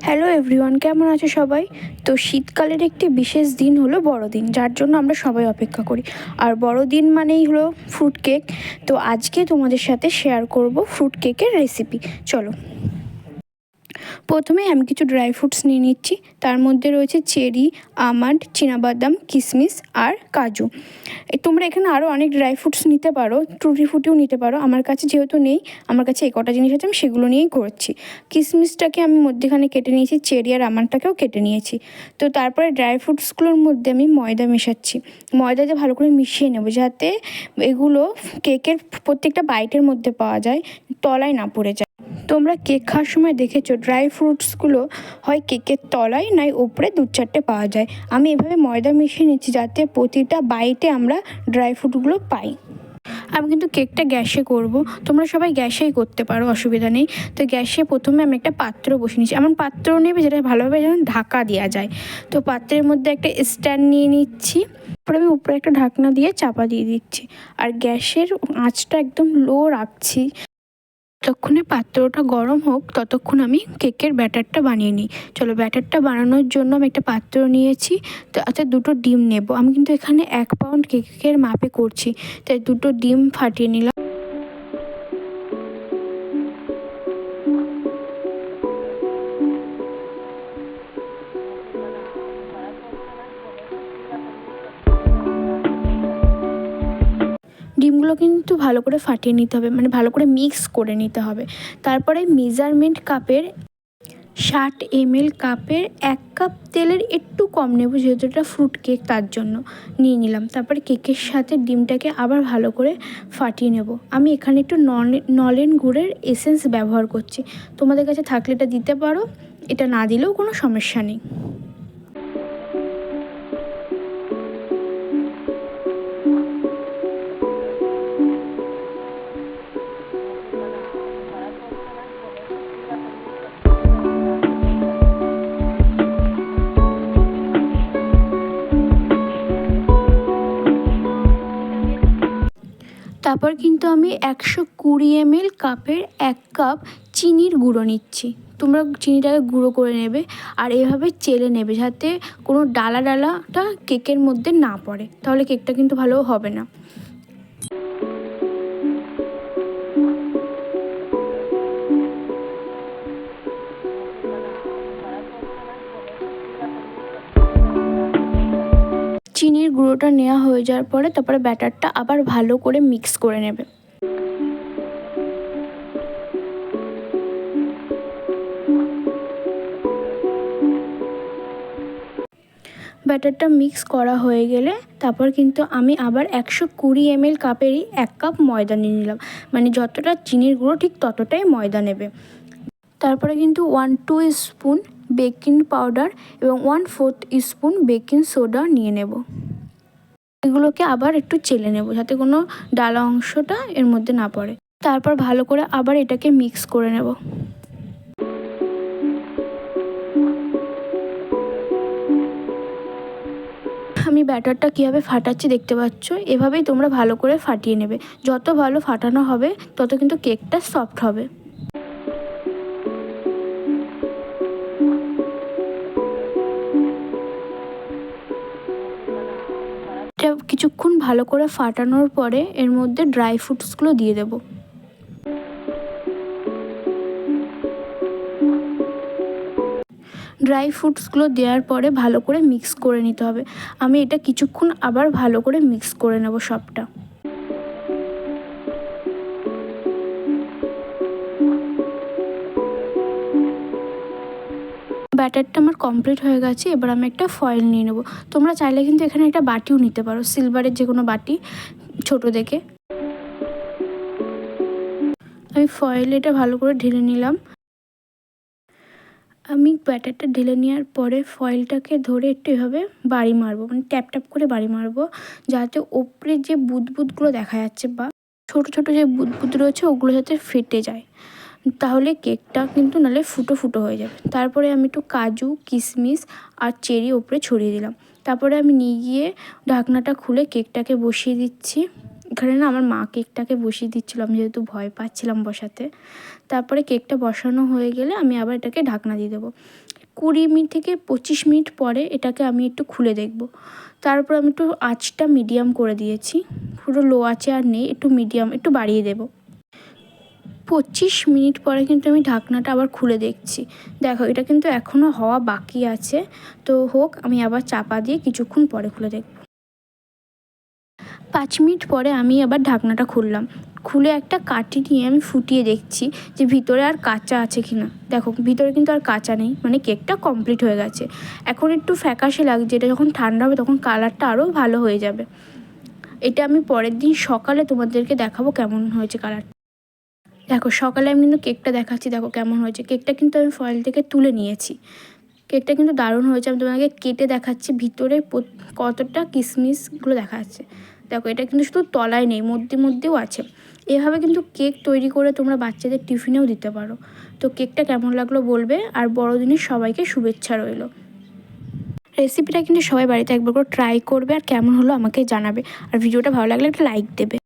Hello everyone কেমন আছে সবাই? তো শীতকালের একটি বিশেষ দিন হলো বড়দিন, যার জন্য আমরা সবাই অপেক্ষা করি। আর বড়দিন মানেই হলো ফ্রুট কেক তো আজকে তোমাদের সাথে শেয়ার করব ফ্রুট কেকের রেসিপি চলো। প্রথমে আমি কিছু ড্রাই ফ্রুটস নিয়ে নিচ্ছি। তার মধ্যে রয়েছে চেরি, আমন্ড বাদাম কিশমিশ আর কাজু। তোমরা এখানে আরও অনেক ড্রাই ফ্রুটস নিতে পারো টুটি ফুটিও নিতে পারো। আমার কাছে যেহেতু নেই, আমার কাছে এই কটা জিনিস আছে, আমি সেগুলো নিয়েই করছি কিশমিশটাকে আমি মধ্যেখানে কেটে নিয়েছি, চেরি আর আমন্ডটাকেও কেটে নিয়েছি। তো তারপরে ড্রাই ফ্রুটসগুলোর মধ্যে আমি ময়দা মেশাচ্ছি। ময়দা দিয়ে ভালো করে মিশিয়ে নেব যাতে এগুলো কেকের প্রত্যেকটা বাইটের মধ্যে পাওয়া যায়, তলায় না পড়ে যায়। তোমরা কেক খাওয়ার সময় দেখেছ ড্রাই ফ্রুটসগুলো হয় কেকের তলায় নয় ওপরে দু চারটে পাওয়া যায়। আমি এভাবে ময়দা মিশিয়ে নিচ্ছি যাতে প্রতিটা বাইটে আমরা ড্রাই ফ্রুটগুলো পাই। আমি কিন্তু কেকটা গ্যাসে করব। তোমরা সবাই গ্যাসেই করতে পারো, অসুবিধা নেই। তো গ্যাসে প্রথমে আমি একটা পাত্র বসিয়ে নিচ্ছি। এমন পাত্র নেবে যেটা ভালোভাবে যেন ঢাকা দেওয়া যায়। তো পাত্রের মধ্যে একটা স্ট্যান্ড নিয়ে নিচ্ছি। তারপরে আমি উপরে একটা ঢাকনা দিয়ে চাপা দিয়ে দিচ্ছি। আর গ্যাসের আঁচটা একদম লো রাখছি। যতক্ষণে পাত্রটা গরম হোক, ততক্ষণ আমি কেকের ব্যাটারটা বানিয়ে নিই। চলো, ব্যাটারটা বানানোর জন্য আমি একটা পাত্র নিয়েছি। তো আচ্ছা দুটো ডিম নেব। আমি কিন্তু এখানে এক পাউন্ড কেকের মাপে করছি। তাই দুটো ডিম ফাটিয়ে নিলাম। ডিমগুলো কিন্তু ভালো করে ফাটিয়ে নিতে হবে মানে ভালো করে মিক্স করে নিতে হবে। তারপরে মেজারমেন্ট কাপের ষাট এমএল কাপের এক কাপ তেলের একটু কম নেব, যেহেতু এটা ফ্রুট কেক তার জন্য নিয়ে নিলাম। তারপরে কেকের সাথে ডিমটাকে আবার ভালো করে ফাটিয়ে নেব। আমি এখানে একটু নলেন গুড়ের এসেন্স ব্যবহার করছি। তোমাদের কাছে থাকলে এটা দিতে পারো, এটা না দিলেও কোনো সমস্যা নেই। তারপর কিন্তু আমি একশো কুড়ি এমএল কাপের এক কাপ চিনির গুঁড়ো নিচ্ছি। তোমরা চিনিটাকে গুঁড়ো করে নেবে আর এভাবে চেলে নেবে যাতে কোনো ডালা ডালাটা কেকের মধ্যে না পড়ে। তাহলে কেকটা কিন্তু ভালো হবে না। গুঁড়োটা নেওয়া হয়ে যাওয়ার পরে তারপরে ব্যাটারটা আবার ভালো করে মিক্স করে নেবে। ব্যাটারটা মিক্স করা হয়ে গেলে তারপর কিন্তু আমি আবার একশো কুড়ি এমএল কাপেরই এক কাপ ময়দা নিয়ে নিলাম। মানে যতটা চিনির গুঁড়ো ঠিক ততটাই ময়দা নেবে। তারপরে কিন্তু one two spoon baking powder এবং one fourth spoon baking soda নিয়ে নেব। এগুলোকে আবার একটু চেলে নেব যাতে কোনো ডালা অংশটা এর মধ্যে না পড়ে। তারপর ভালো করে আবার এটাকে মিক্স করে নেব। আমি ব্যাটারটা কীভাবে ফাটাচ্ছি দেখতে পাচ্ছ? এভাবেই তোমরা ভালো করে ফাটিয়ে নেবে। যত ভালো ফাটানো হবে, তত কিন্তু কেকটা সফট হবে। এটা কিছুক্ষণ ভালো করে ফাটানোর পরে এর মধ্যে ড্রাই ফ্রুটসগুলো দিয়ে দেবো। ড্রাই ফ্রুটসগুলো দেওয়ার পরে ভালো করে মিক্স করে নিতে হবে। আমি এটা কিছুক্ষণ আবার ভালো করে মিক্স করে নেব সবটা। ব্যাটারটা আমার কমপ্লিট হয়ে গেছে, এবার আমি একটা ফয়েল নিয়ে নেব। তোমরা চাইলে কিন্তু এখানে একটা বাটিও নিতে পারো সিলভারের যে কোনো বাটি, ছোট দেখে। আমি ফয়েল এটা ভালো করে ঢেলে নিলাম। আমি ব্যাটারটা ঢেলে নেওয়ার পরে ফয়েলটাকে ধরে একটু এভাবে বাড়ি মারবো মানে ট্যাপ ট্যাপ করে বাড়ি মারবো, যাতে ওপরে যে বুদবুদগুলো দেখা যাচ্ছে বা ছোট ছোট যে বুদবুদ রয়েছে, ওগুলো যাতে ফেটে যায়। তাহলে কেকটা কিন্তু নাহলে ফুটো ফুটো হয়ে যাবে। তারপরে আমি একটু কাজু কিশমিশ আর চেরি ওপরে ছড়িয়ে দিলাম। তারপরে আমি নিয়ে গিয়ে ঢাকনাটা খুলে কেকটাকে বসিয়ে দিচ্ছি। এখানে না আমার মা কেকটাকে বসিয়ে দিচ্ছিল, আমি যেহেতু ভয় পাচ্ছিলাম বসাতে। তারপরে কেকটা বসানো হয়ে গেলে আমি আবার এটাকে ঢাকনা দিয়ে দেবো। কুড়ি মিনিট থেকে পঁচিশ মিনিট পরে এটাকে আমি একটু খুলে দেখব। তারপর আমি একটু আঁচটা মিডিয়াম করে দিয়েছি। পুরো লো আঁচে আর নেই, একটু মিডিয়াম, একটু বাড়িয়ে দেবো। পঁচিশ মিনিট পরে কিন্তু আমি ঢাকনাটা আবার খুলে দেখছি। দেখো, এটা কিন্তু এখনও হওয়া বাকি আছে। তো হোক, আমি আবার চাপা দিয়ে কিছুক্ষণ পরে খুলে দেখব। পাঁচ মিনিট পরে আমি আবার ঢাকনাটা খুললাম। খুলে একটা কাঠি নিয়ে আমি ফুটিয়ে দেখছি যে ভিতরে আর কাঁচা আছে কি না দেখো, ভিতরে কিন্তু আর কাঁচা নেই মানে কেকটা কমপ্লিট হয়ে গেছে। এখন একটু ফ্যাকাশে লাগছে এটা যখন ঠান্ডা হবে তখন কালারটা আরও ভালো হয়ে যাবে। এটা আমি পরের দিন সকালে তোমাদেরকে দেখাবো কেমন হয়েছে কালারটা। দেখো, সকালে আমি কিন্তু কেকটা দেখাচ্ছি, দেখো কেমন হয়েছে। কেকটা কিন্তু আমি ফয়েল থেকে তুলে নিয়েছি। কেকটা কিন্তু দারুণ হয়েছে, আমি তোমাকে কেটে দেখাচ্ছি, ভিতরে কতটা কিশমিশগুলো দেখা যাচ্ছে দেখো, এটা কিন্তু শুধু তলায় নেই, মধ্যে মধ্যেও আছে। এভাবে কিন্তু কেক তৈরি করে তোমরা বাচ্চাদের টিফিনেও দিতে পারো। তো কেকটা কেমন লাগল বলবে, আর বড়দিনের সবাইকে শুভেচ্ছা রইল। রেসিপিটা কিন্তু সবাই বাড়িতে একবার করে ট্রাই করবে, আর কেমন হলো আমাকে জানাবে। আর ভিডিওটা ভালো লাগলে একটা লাইক দেবে।